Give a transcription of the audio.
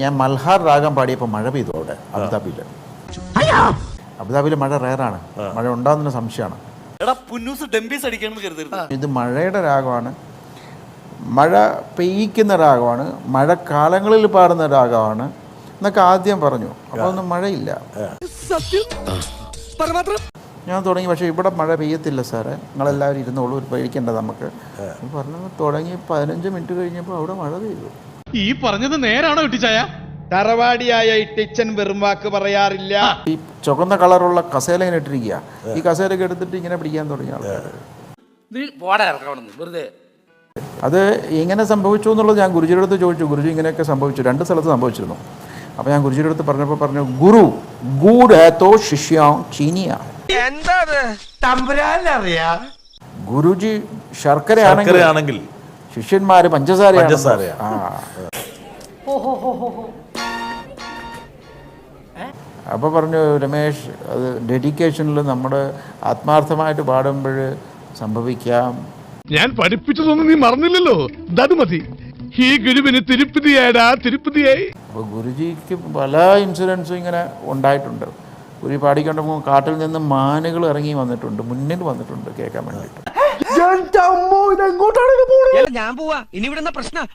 ഞാൻ മൽഹാർ രാഗം പാടിയപ്പോൾ മഴ പെയ്തു അവിടെ അബുദാബിയിൽ അബുദാബിയിൽ മഴ റയറാണ്. മഴ ഉണ്ടാകുന്ന സംശയമാണ്. ഇത് മഴയുടെ രാഗമാണ്. മഴ പെയ്യിക്കുന്ന രാഗമാണ്. മഴക്കാലങ്ങളിൽ പാടുന്ന രാഗമാണ് എന്നൊക്കെ ആദ്യം പറഞ്ഞു. അപ്പോൾ ഒന്നും മഴയില്ല. ഞാൻ തുടങ്ങി. പക്ഷേ ഇവിടെ മഴ പെയ്യത്തില്ല സാറേ. നിങ്ങളെല്ലാവരും ഇരുന്നോളൂ ഒരു പേടിക്കണ്ട നമുക്ക്. പറഞ്ഞു തുടങ്ങി പതിനഞ്ച് മിനിറ്റ് കഴിഞ്ഞപ്പോൾ അവിടെ മഴ പെയ്തു. ഈ പറഞ്ഞത് നേരാണോ ഇട്ടിച്ചായ? തറവാടിയായ ഇട്ടിച്ചൻ വെറും വാക്ക് പറയാറില്ല. ഈ ചുവന്ന കളറുള്ള കസേല ഇങ്ങനെ ഇട്ടിരിക്കുക. ഈ കസേല എടുത്തിട്ട് ഇങ്ങനെ പിടിക്കാൻ തുടങ്ങിയ ആൾക്കാർ വെറുതെ. അത് എങ്ങനെ സംഭവിച്ചു എന്നുള്ളത് ഞാൻ ഗുരുജിയുടെ അടുത്ത് ചോദിച്ചു. ഗുരുജി ഇങ്ങനെയൊക്കെ സംഭവിച്ചു. രണ്ട് സ്ഥലത്ത് സംഭവിച്ചിരുന്നു. അപ്പോൾ ഞാൻ ഗുരുജിയുടെ അടുത്ത് പറഞ്ഞപ്പോൾ പറഞ്ഞു ഗുരു ഗൂഡ് ഏത്തോ തമ്പുരാൻ ചീനിയ. ഗുരുജി ശർക്കര ശർക്കരയാണെങ്കിൽ ശിഷ്യന്മാര് പഞ്ചസാര പഞ്ചസാരയാണ്. അപ്പോൾ പറഞ്ഞു രമേശ് അത് ഡെഡിക്കേഷനിൽ നമ്മൾ ആത്മാർത്ഥമായിട്ട് പാടുമ്പോൾ സംഭവിക്കാം. ഞാൻ പഠിപ്പിച്ചതൊന്നും നീ മറന്നില്ലല്ലോ. അത് മതി. ഈ ഗുരുവിന് തിരുപ്പതിയായടാ തിരുപ്പതിയായി. അപ്പോൾ ഗുരുജിക്ക് പല ഇൻസിഡൻസും ഇങ്ങനെ ഉണ്ടായിട്ടുണ്ട്. ഗുരു പാടിക്കൊണ്ടപ്പോൾ കാട്ടിൽ നിന്ന് മാനുകൾ ഇറങ്ങി വന്നിട്ടുണ്ട് മുന്നിൽ വന്നിട്ടുണ്ട് കേൾക്കാൻ വേണ്ടിയിട്ട്. ഞാൻ പോവാ. ഇനി ഇവിടുന്ന പ്രശ്നം.